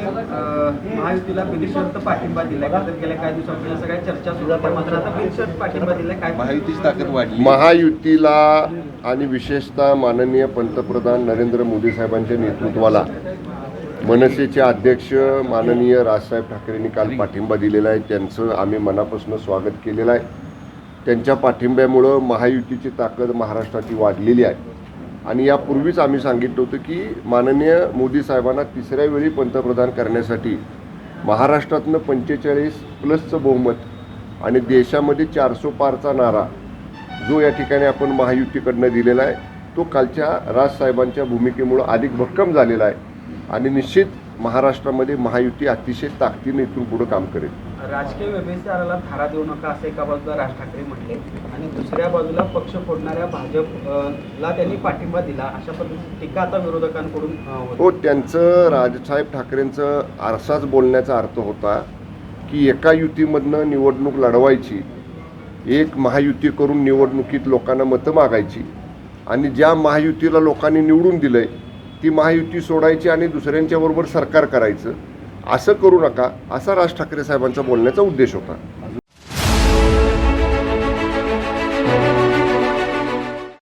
महायुतीला बिनशर्त पाठिंबा दिलाय. तर गेल्या काही दिवसांपासून सगळ्या चर्चा सुरू होत्या. मात्र आता बिनशर्त पाठिंबा दिलाय. काय महायुतीची ताकद वाढली. महायुतीला आणि विशेषतः माननीय पंतप्रधान नरेंद्र मोदी साहेबांच्या नेतृत्वाला मनसेचे अध्यक्ष माननीय राजसाहेब ठाकरेंनी काल पाठिंबा दिलेला आहे. त्यांचं आम्ही मनापासून स्वागत केलेलं आहे. त्यांच्या पाठिंब्यामुळं महायुतीची ताकद महाराष्ट्राची वाढलेली आहे. आणि यापूर्वीच आम्ही सांगितलं होतं की माननीय मोदी साहेबांना तिसऱ्या वेळी पंतप्रधान करण्यासाठी महाराष्ट्रातनं पंचेचाळीस प्लसचं बहुमत आणि देशामध्ये चारसो पारचा नारा जो या ठिकाणी आपण महायुतीकडनं दिलेला आहे तो कालच्या राजसाहेबांच्या भूमिकेमुळं अधिक भक्कम झालेला आहे. आणि निश्चित महाराष्ट्रामध्ये महायुती अतिशय ताकदीने इथून पुढं काम करेल. राजकीय व्यभिचाराला थारा देऊ नका असं एका बाजूला राज ठाकरे म्हटले आणि दुसऱ्या बाजूला पक्ष फोडणाऱ्या भाजपला त्यांनी पाठिंबा दिला अशा पद्धतीची टीका आता विरोधकांकडून हो त्यांचं राजसाहेब ठाकरेंचं आरसाच बोलण्याचा अर्थ होता की एका युतीमधनं निवडणूक लढवायची एक महायुती करून निवडणुकीत लोकांना मतं मागायची आणि ज्या महायुतीला लोकांनी निवडून दिलंय ती महायुती सोडायची आणि दुसऱ्यांच्या बरोबर सरकार करायचं. असं करू नका असा राज ठाकरे साहेबांचा बोलण्याचा उद्देश होता.